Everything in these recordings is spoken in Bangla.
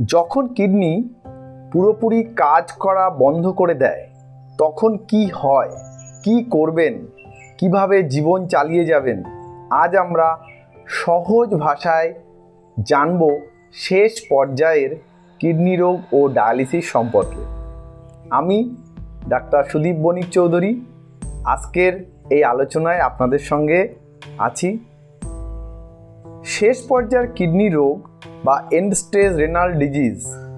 যখন কিডনি পুরোপুরি কাজ করা বন্ধ করে দেয়, তখন কি হয়, কি করবেন, কীভাবে জীবন চালিয়ে যাবেন, আজ আমরা সহজ ভাষায় জানব শেষ পর্যায়ের কিডনি রোগ ও ডায়ালিসিস সম্পর্কে। আমি ডাক্তার সুদীপ বণিক চৌধুরী, আজকের এই আলোচনায় আপনাদের সঙ্গে আছি। শেষ পর্যায়ের কিডনি রোগ বা এন্ড স্টেজ রেনাল ডিজিজ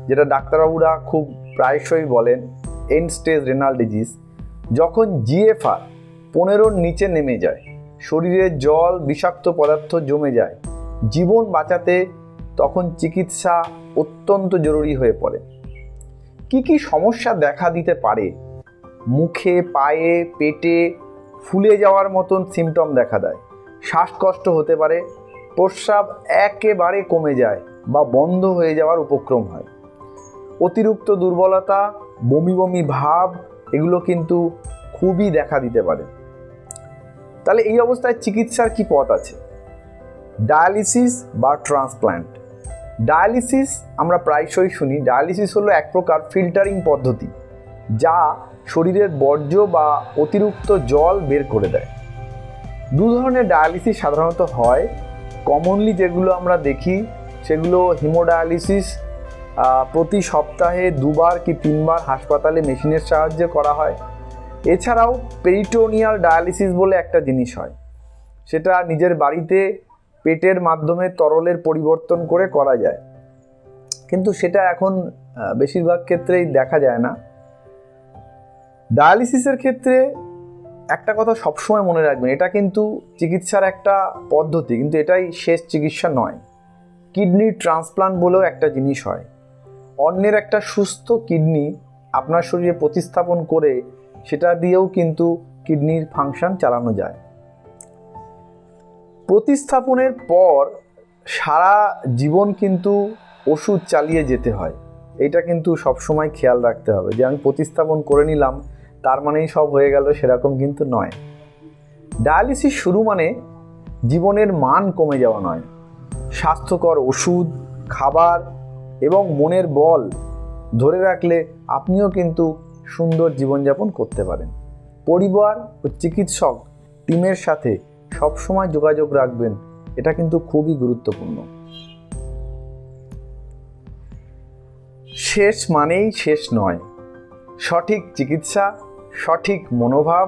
যেটা ডাক্তারবাবুরা খুব প্রায়শই বলেন এন্ড স্টেজ রেনাল ডিজিজ যখন জিএফআর পনেরোর নিচে নেমে যায়, শরীরে জল, বিষাক্ত পদার্থ জমে যায়, জীবন বাঁচাতে তখন চিকিৎসা অত্যন্ত জরুরি হয়ে পড়ে। কি কি সমস্যা দেখা দিতে পারে? মুখে, পায়ে, পেটে ফুলে যাওয়ার মতন সিমটম দেখা দেয়। শ্বাসকষ্ট হতে পারে, প্রস্রাব একেবারে কমে যায় বা বন্ধ হয়ে যাওয়ার উপক্রম হয়। অতিরিক্ত দুর্বলতা, বমি বমি ভাব, এগুলো কিন্তু খুবই দেখা দিতে পারে। তাহলে এই অবস্থায় চিকিৎসার কি পথ আছে? ডায়ালিসিস বা ট্রান্সপ্ল্যান্ট ডায়ালিসিস আমরা প্রায়শই শুনি। ডায়ালিসিস হলো এক প্রকার ফিল্টারিং পদ্ধতি, যা শরীরের বর্জ্য বা অতিরিক্ত জল বের করে দেয়। দু ধরনের ডায়ালিসিস সাধারণত হয়। কমনলি যেগুলো আমরা দেখি সেগুলো হিমোডায়ালিসিস প্রতি সপ্তাহে দুবার কি তিনবার হাসপাতালে মেশিনের সাহায্যে করা হয়। এছাড়াও পেরিটোনিয়াল ডায়ালিসিস বলে একটা জিনিস হয়। সেটা নিজের বাড়িতে পেটের মাধ্যমে তরলের পরিবর্তন করে করা যায়। কিন্তু সেটা এখন বেশিরভাগ ক্ষেত্রেই দেখা যায় না। ডায়ালিসিসের ক্ষেত্রে একটা কথা সবসময় মনে রাখবেন, এটা কিন্তু চিকিৎসার একটা পদ্ধতি, কিন্তু এটাই শেষ চিকিৎসা নয়। কিডনি ট্রান্সপ্লান্ট বলেও একটা জিনিস হয়। অন্যের একটা সুস্থ কিডনি আপনার শরীরে প্রতিস্থাপন করে, সেটা দিয়েও কিন্তু কিডনির ফাংশন চালানো যায়। প্রতিস্থাপনের পর সারা জীবন কিন্তু ওষুধ চালিয়ে যেতে হয়। এটা কিন্তু সবসময় খেয়াল রাখতে হবে যে আমি প্রতিস্থাপন করে নিলাম, তার মানেই সব হয়ে গেল, সেরকম কিন্তু নয়। ডায়ালিসিস শুরু মানে জীবনের মান কমে যাওয়া নয়। স্বাস্থ্যকর ওষুধ, খাবার এবং মনের বল ধরে রাখলে আপনিও কিন্তু সুন্দর জীবনযাপন করতে পারেন। পরিবার ও চিকিৎসক টিমের সাথে সবসময় যোগাযোগ রাখবেন, এটা কিন্তু খুবই গুরুত্বপূর্ণ। শেষ মানেই শেষ নয়। সঠিক চিকিৎসা, সঠিক মনোভাব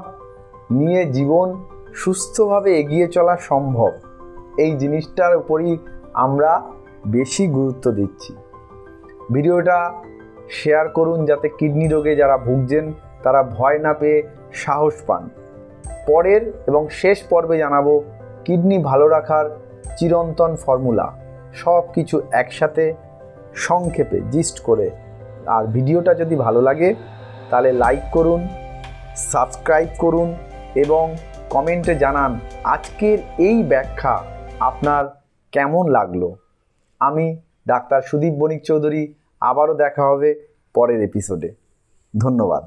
নিয়ে জীবন সুস্থভাবে এগিয়ে চলা সম্ভব। এই জিনিসটার উপরই আমরা বেশি গুরুত্ব দিচ্ছি। ভিডিওটা শেয়ার করুন যাতে কিডনি রোগে যারা ভুগছেন, তারা ভয় না পেয়ে সাহস পান। পরের এবং শেষ পর্বে জানাব কিডনি ভালো রাখার চিরন্তন ফর্মুলা। সব কিছু একসাথে সংক্ষেপে জিস্ট করে। আর ভিডিওটা যদি ভালো লাগে, তাহলে লাইক করুন, সাবস্ক্রাইব করুন এবং কমেন্টে জানান আজকের এই ব্যাখ্যা আপনার কেমন লাগল? আমি ডাক্তার সুদীপ বণিক চৌধুরী আবারও দেখা হবে পরের এপিসোডে ধন্যবাদ।